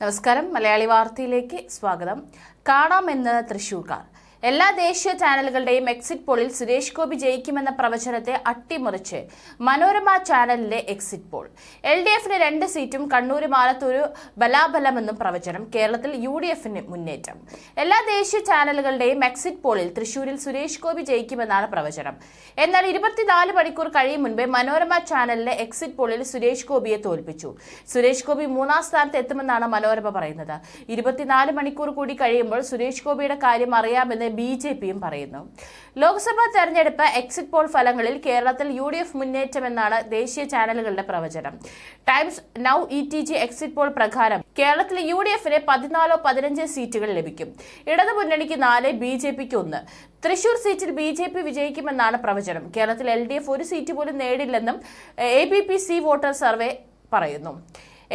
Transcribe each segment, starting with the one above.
നമസ്കാരം. മലയാളി വാർത്തയിലേക്ക് സ്വാഗതം. കാണാമെന്ന് തൃശൂർക്കാർ എല്ലാ ദേശീയ ചാനലുകളുടെയും എക്സിറ്റ് പോളിൽ സുരേഷ് ഗോപി ജയിക്കുമെന്ന പ്രവചനത്തെ അട്ടിമറിച്ച് മനോരമ ചാനലിലെ എക്സിറ്റ് പോൾ എൽ ഡി എഫിന് രണ്ട് സീറ്റും കണ്ണൂർ മാലത്തൂര് ബലാബലമെന്നും പ്രവചനം. കേരളത്തിൽ യു ഡി എഫിന് മുന്നേറ്റം. എല്ലാ ദേശീയ ചാനലുകളുടെയും എക്സിറ്റ് പോളിൽ തൃശൂരിൽ സുരേഷ് ഗോപി ജയിക്കുമെന്നാണ് പ്രവചനം. എന്നാൽ ഇരുപത്തിനാല് മണിക്കൂർ കഴിയും മുൻപേ മനോരമ ചാനലിലെ എക്സിറ്റ് പോളിൽ സുരേഷ് ഗോപിയെ തോൽപ്പിച്ചു. സുരേഷ് ഗോപി മൂന്നാം സ്ഥാനത്ത് എത്തുമെന്നാണ് മനോരമ പറയുന്നത്. ഇരുപത്തിനാല് മണിക്കൂർ കൂടി കഴിയുമ്പോൾ സുരേഷ് ഗോപിയുടെ കാര്യം അറിയാമെന്ന് ബി ജെ പിയും പറയുന്നു. ലോക്സഭാ തെരഞ്ഞെടുപ്പ് എക്സിറ്റ് പോൾ ഫലങ്ങളിൽ കേരളത്തിൽ യു ഡി എഫ് മുന്നേറ്റമെന്നാണ് ദേശീയ ചാനലുകളുടെ പ്രവചനം. Times Now E T G exit poll പ്രകാരം കേരളത്തിൽ യു ഡി എഫിന് പതിനാലോ പതിനഞ്ച് സീറ്റുകൾ ലഭിക്കും. ഇടതു മുന്നണിക്ക് നാല് ബി ജെ പിക്ക് ഒന്ന്. തൃശൂർ സീറ്റിൽ ബി ജെ പി വിജയിക്കുമെന്നാണ് പ്രവചനം. കേരളത്തിൽ എൽ ഡി എഫ് ഒരു സീറ്റ് പോലും നേടില്ലെന്നും A B P C voter survey പറയുന്നു.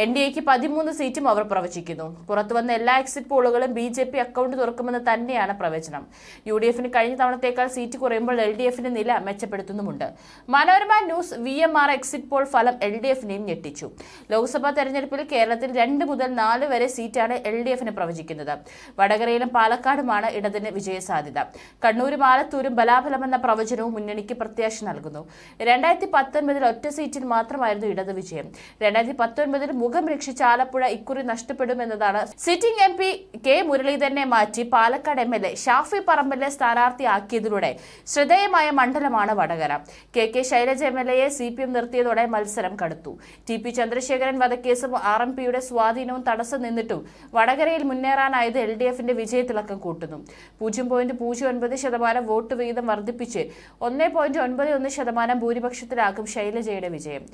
എൻ ഡി എക്ക് പതിമൂന്ന് സീറ്റും അവർ പ്രവചിക്കുന്നു. പുറത്തുവന്ന എല്ലാ എക്സിറ്റ് പോളുകളും ബി ജെ പി അക്കൗണ്ട് തുറക്കുമെന്ന് തന്നെയാണ് പ്രവചനം. യു ഡി എഫിന് കഴിഞ്ഞ തവണത്തേക്കാൾ സീറ്റ് കുറയുമ്പോൾ എൽ ഡി എഫിന്റെ നില മെച്ചപ്പെടുത്തുന്നുമുണ്ട്. Manorama news V M R exit poll ഫലം എൽ ഡി എഫിനെയും ഞെട്ടിച്ചു. ലോക്സഭാ തെരഞ്ഞെടുപ്പിൽ കേരളത്തിൽ രണ്ട് മുതൽ നാല് വരെ സീറ്റാണ് എൽ ഡി എഫിന് പ്രവചിക്കുന്നത്. വടകരയിലും പാലക്കാടുമാണ് ഇടതിന് വിജയസാധ്യത. കണ്ണൂരും ആലത്തൂരും ബലാഫലമെന്ന പ്രവചനവും മുന്നണിക്ക് പ്രത്യാശ നൽകുന്നു. രണ്ടായിരത്തി പത്തൊൻപതിൽ ഒറ്റ സീറ്റിൽ മാത്രമായിരുന്നു ഇടത് വിജയം. രണ്ടായിരത്തി പത്തൊൻപതിൽ മുഖം രക്ഷിച്ച ആലപ്പുഴ ഇക്കുറി നഷ്ടപ്പെടുമെന്നതാണ് സിറ്റിംഗ് എം പി കെ മുരളീധരനെ മാറ്റി Palakkad M L A Shafi പറമ്പലിനെ സ്ഥാനാർത്ഥിയാക്കിയതിലൂടെ ശ്രദ്ധേയമായ മണ്ഡലമാണ് Vadakara. K K Shailaja M L എയെ C P M നിർത്തിയതോടെ മത്സരം കടുത്തു. ടി പി ചന്ദ്രശേഖരൻ വധക്കേസും ആർ എം പിയുടെ സ്വാധീനവും തടസ്സം നിന്നിട്ടും വടകരയിൽ മുന്നേറാനായത് എൽ ഡി എഫിന്റെ വിജയത്തിളക്കം കൂട്ടുന്നു. പൂജ്യം പോയിന്റ് പൂജ്യം ഒൻപത് ശതമാനം വോട്ട് വീതം വർദ്ധിപ്പിച്ച് ഒന്നേ പോയിന്റ് ഒൻപത് ഒന്ന് ശതമാനം ഭൂരിപക്ഷത്തിലാകും ശൈലജയുടെ വിജയം.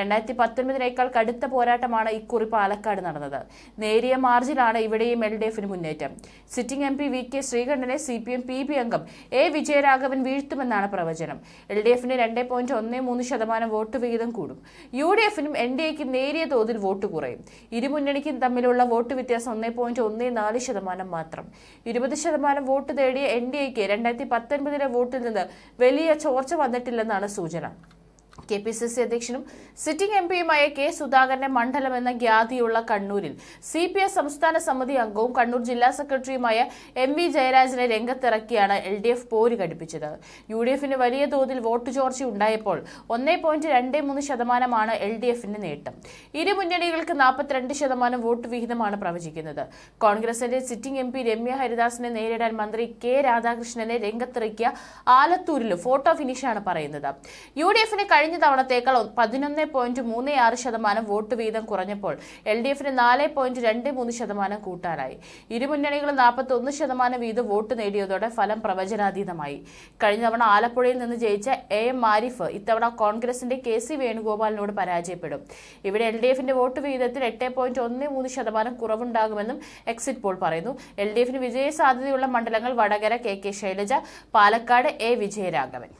രണ്ടായിരത്തി പത്തൊൻപതിനേക്കാൾ കടുത്ത പോരാട്ടമാണ് ഇക്കുറി പാലക്കാട് നടന്നത്. നേരിയ മാർജിനാണ് ഇവിടെയും എൽ ഡി എഫിന് മുന്നേറ്റം. Sitting M P V K ശ്രീകണ്ഠനെ C P M P B അംഗം എ വിജയരാഘവൻ വീഴ്ത്തുമെന്നാണ് പ്രവചനം. എൽ ഡി എഫിന് രണ്ട് പോയിന്റ് ഒന്ന് മൂന്ന് ശതമാനം വോട്ട് വിഹിതം കൂടും. യു ഡി എഫിനും എൻ ഡി എക്കും നേരിയ തോതിൽ വോട്ട് കുറയും. ഇരുമുന്നണിക്കും തമ്മിലുള്ള വോട്ട് വ്യത്യാസം ഒന്നേ പോയിന്റ് ഒന്ന് നാല് ശതമാനം മാത്രം. ഇരുപത് ശതമാനം വോട്ട് നേടിയ എൻ ഡി എക്ക് രണ്ടായിരത്തി പത്തൊൻപതിലെ വോട്ടിൽ നിന്ന് വലിയ ചോർച്ച വന്നിട്ടില്ലെന്നാണ് സൂചന. കെ പി സി സി അധ്യക്ഷനും സിറ്റിംഗ് എം പിയുമായ കെ സുധാകരന്റെ മണ്ഡലം എന്ന ഖ്യാതിയുള്ള കണ്ണൂരിൽ സി പി എസ് സംസ്ഥാന സമിതി അംഗവും കണ്ണൂർ ജില്ലാ സെക്രട്ടറിയുമായ എം വി ജയരാജനെ രംഗത്തിറക്കിയാണ് എൽ ഡി എഫ് പോര് ഘടിപ്പിച്ചത്. യു ഡി എഫിന് വലിയ തോതിൽ വോട്ട് ചോർച്ച ഉണ്ടായപ്പോൾ ഒന്നേ പോയിന്റ് രണ്ട് മൂന്ന് ശതമാനമാണ് എൽ ഡി എഫിന്റെ നേട്ടം. ഇരു മുന്നണികൾക്ക് നാൽപ്പത്തിരണ്ട് ശതമാനം വോട്ട് വിഹിതമാണ് പ്രവചിക്കുന്നത്. കോൺഗ്രസിന്റെ സിറ്റിംഗ് എം പി രമ്യ ഹരിദാസിനെ നേരിടാൻ മന്ത്രി കെ രാധാകൃഷ്ണനെ രംഗത്തിറക്കിയ ആലത്തൂരിലും ഫോട്ടോ ഫിനിഷാണ് പറയുന്നത്. യു ഡി എഫിന് കഴിഞ്ഞ തവണത്തേക്കാൾ പതിനൊന്ന് പോയിന്റ് മൂന്ന് ആറ് ശതമാനം വോട്ട് വീതം കുറഞ്ഞപ്പോൾ എൽ ഡി എഫിന് നാല് പോയിന്റ് രണ്ട് മൂന്ന് ശതമാനം കൂട്ടാനായി. ഇരുമുന്നണികളും നാൽപ്പത്തി ഒന്ന് ശതമാനം വീതം വോട്ട് നേടിയതോടെ ഫലം പ്രവചനാതീതമായി. കഴിഞ്ഞ തവണ ആലപ്പുഴയിൽ നിന്ന് ജയിച്ച എ എം മാരിഫ് ഇത്തവണ കോൺഗ്രസിന്റെ കെ സി വേണുഗോപാലിനോട് പരാജയപ്പെടും. ഇവിടെ എൽ ഡി എഫിന്റെ വോട്ട് വീതത്തിൽ എട്ട് പോയിന്റ് ഒന്ന് മൂന്ന് ശതമാനം കുറവുണ്ടാകുമെന്നും എക്സിറ്റ് പോൾ പറയുന്നു. എൽ ഡി എഫിന് വിജയ സാധ്യതയുള്ള മണ്ഡലങ്ങൾ Vadakara K K Shailaja Palakkad A Vijayaraghavan.